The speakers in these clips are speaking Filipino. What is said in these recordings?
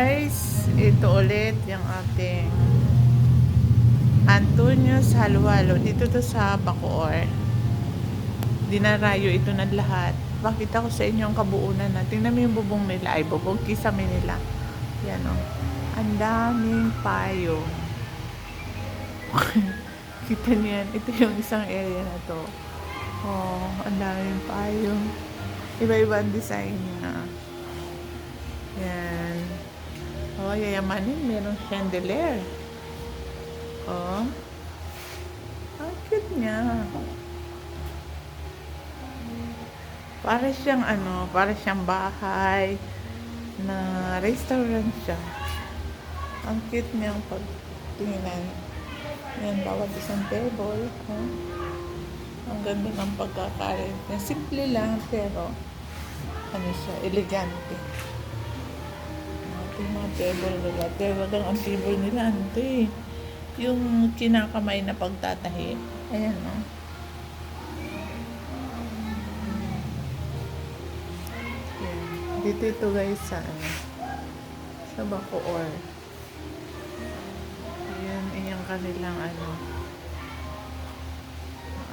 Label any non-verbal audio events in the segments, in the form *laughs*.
guys, ito ulit yung ating Antonio's Halo-Halo. Dito to sa Bacoor. Dinarayo ito na lahat. Pakita ko sa inyo ang kabuunan na. Tingnan mo yung bubong nila. Ay, bubong kisame nila. Yan o. Ang daming payo. *laughs* Kita niyan. Ito yung isang area na to. Oh, ang daming payo. Iba-iba design niya. Yan. Oh, yayamanin. Merong chandelier. Oh. Ang cute niya. Para siyang ano, para siyang bahay na restaurant siya. Ang cute niyang pagtingnan. Yan, bawat isang table. Oh. Ang ganda ng pagkakain. niya. Simple lang, pero ano siya, elegante. Yung mga table nila. Pero lang ang table nila, ano eh. Yung kinakamay na pagtatahi. Ayan, no? Yan. Dito ito guys sa ano, sa Bacoor. Ayan, yung kanilang ano,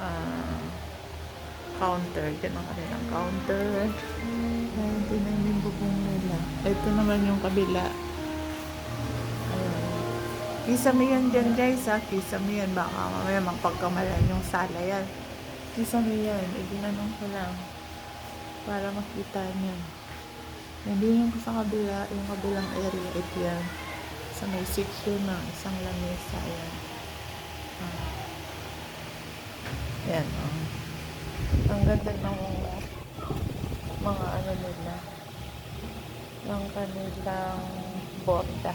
ah, counter. Yan ang kanilang counter. Ayan, tinan yung bubong nila. Ito naman yung kabila. Ayan. Kisame yan dyan guys ha. Kisame yan. Baka mamaya magpagkamalan yung sala yan. Kisame yan. Iginanong ko lang. Para makita niya. Hindi yung sa kabila. Yung kabilang area. Ito yan. Sa may section na. Isang lamesa. Ayan. Ah. Yan. Oh. Ang ganda ng mga ano nila. Ng kanilang borda.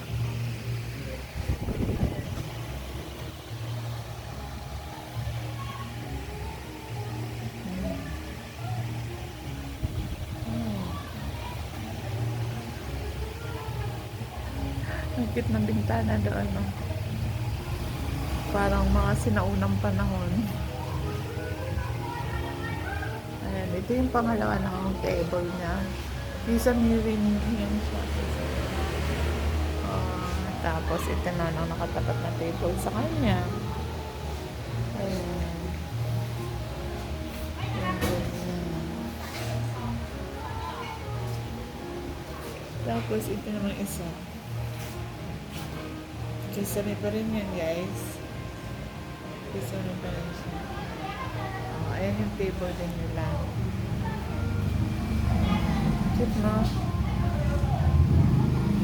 Hmm. Ang cute ng bintana doon, no? Parang mga sinaunang panahon. Ito yung pangalawa ng table niya. Isa mirin yan siya. Ah, tapos ito na ang nakatapat na table sa kanya. Ayan. Tapos ito naman isa. Kisame pa rin yan guys. Kisame pa rin siya. Ayan yung table din nila. Cute no?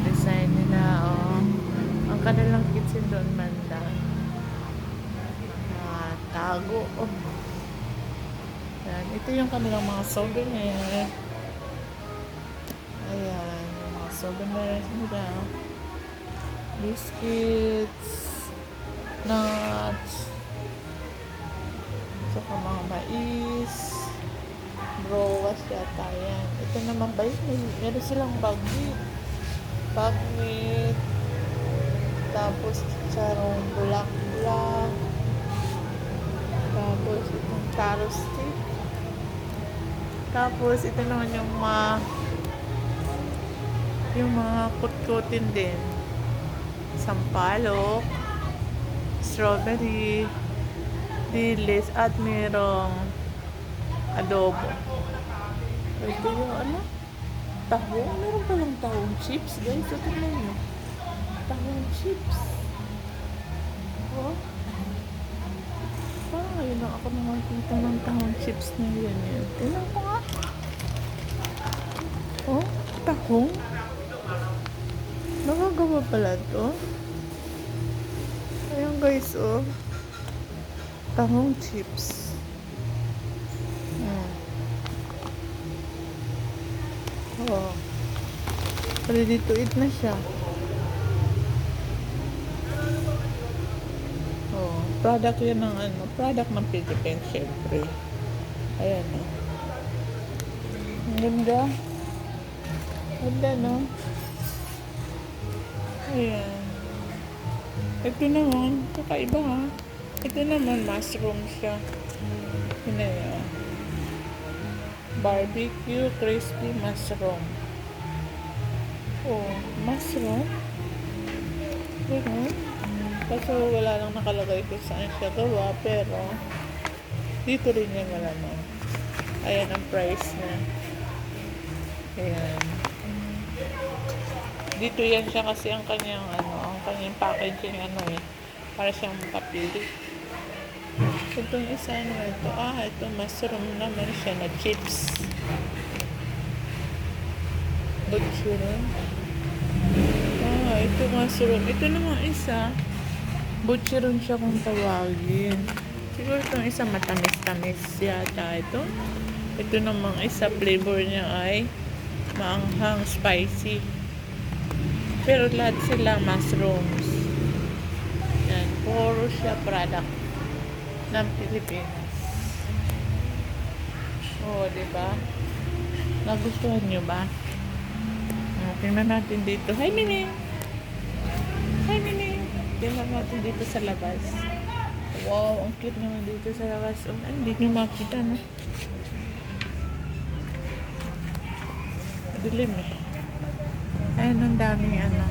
Design nila, oh. Ang kanilang kitchen doon banda. Ah, tago, oh. Ayan, ito yung kanilang mga souvenir. Ayan, yung mga souvenirs nila. Biscuits, nuts, saka mga mais, browas yata yan. Ito naman ba yun? Meron silang bagwit. Bagwit. Tapos charong bulak-bulak. Tapos itong taro stick. Tapos ito naman yung mga yung mga kutkutin din. Sampalok, strawberry, dilis, at merong adobo. Ito yung ano? Tahong? Meron palang tahong chips, guys. Ito tingnan nyo. Tahong chips. Oh. Parang ngayon lang ako nakakita ng tahong chips na yan. yan. Tingnan ko nga. Oh, tahong. Nagagawa pala to. Ayan guys, oh. Tahong chips. Hmm. Oh. Ready to eat na siya. Oh, product yan ng ano, product ng Philippines, syempre. Ayan, oh. Ang ganda. Ganda, no? Ayan. Ito naman, kakaiba ha. Ito naman, mushroom siya. Yun na yun. Barbecue crispy mushroom. Oh, mushroom. Ganun. Kaso wala lang nakalagay kung saan siya gawa, pero dito rin yan malamang. Ayan ang price niya. Ayan. Dito yan siya kasi ang kanyang ano, ang kanyang packaging ano eh. Para siyang kapili. Itong isa ano ito. Ah, ito mushroom naman siya na chips. Butcheron. Ah, ito mushroom. Ito naman isa. Butcheron siya kung tawagin. Siguro itong isa matamis-tamis yata ito. Ito namang isa flavor niya ay maanghang spicy. Pero lahat sila mushrooms. Yan, puro siya product ng Pilipinas. Oo, di ba? Nagustuhan nyo ba? Ah, Tingnan natin dito. Hi, Mini! Hi, Mini! Tingnan natin dito sa labas. Wow, ang cute naman dito sa labas. Oh, hindi nyo makita, no? Dilim eh. Ayun, ang daming ano.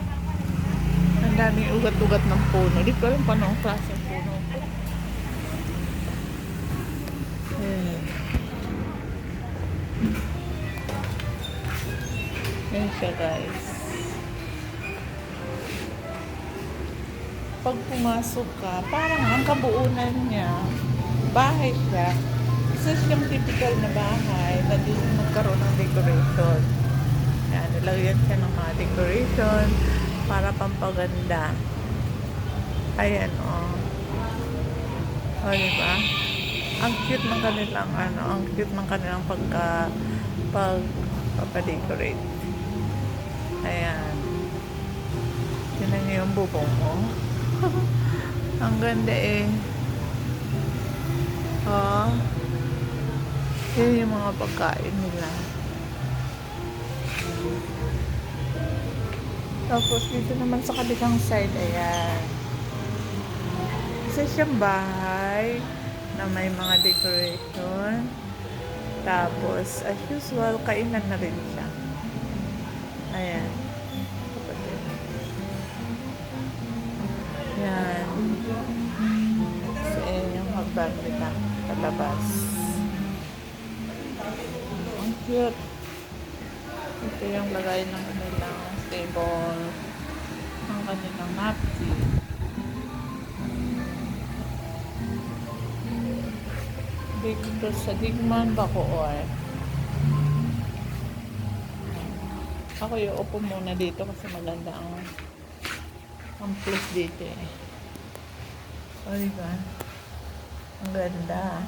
Ang daming ugat-ugat ng puno. Di ko alam paano ang klase siya guys. Pag pumasok ka, parang ang kabuunan niya, bahay siya. Isa siyang typical na bahay na di magkaroon ng decoration. Yan, nilagyan siya ng mga decoration para pampaganda. Ayan, oh. O, diba? Ang cute ng kanilang, ano, ang cute ng kanilang pagka, pag, papadecorate. Bubong mo. ang ganda eh. Oh. Yan yung mga pagkain nila. Tapos dito naman sa kabilang side, ayan. Isa siyang bahay na may mga decoration. Tapos, as usual, kainan na rin siya. Ayan. Yan. Yung hagdan nila. Palabas. Ang cute. Ito yung lagay ng kanilang table. Ang kanilang napkin. Dito sa Digman, Bacoor. Ako yung upo muna dito kasi maganda ang ang place dito eh. O, diba? Ang ganda.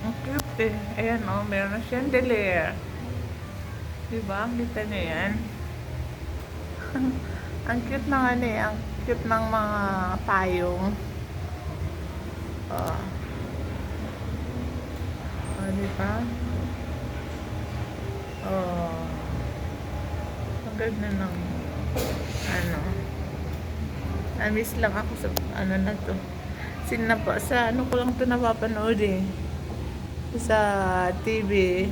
Ang cute eh. Ayan o, oh, meron na chandelier. Diba? Kita niya yan. *laughs* ang cute ng ano eh. Ang cute ng mga payong. Oh. Oh, diba? Oh. Ang ganda ng ano. Na-miss lang ako sa ano na to. Sinapa, sa ano ko lang to napapanood eh sa TV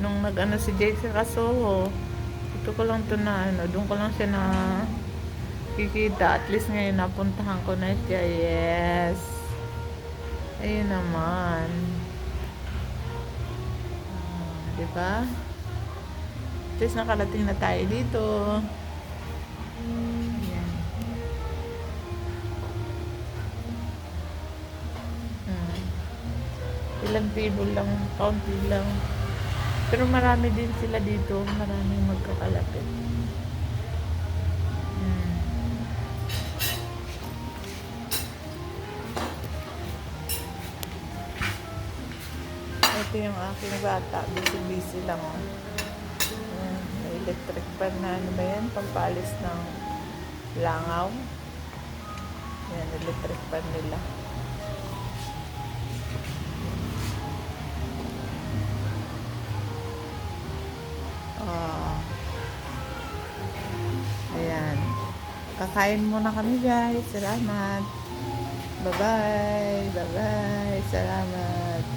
nung nag-ano si Jake sa Kasoho ito ko lang to na ano doon ko lang siya na kikita at least ngayon napuntahan ko na siya yes ayun naman ah, di ba at least nakalating na tayo dito Ayan. Hmm. ilang table lang, kaunti lang. Pero marami din sila dito, maraming magkakalapit. Hmm. Ito yung aking bata, busy-busy lang. Oh. May electric pan na ano ba yan, pampalis ng langaw. Ayan, electric pan nila. Kakain muna kami guys. Salamat. Bye-bye. Bye-bye. Salamat.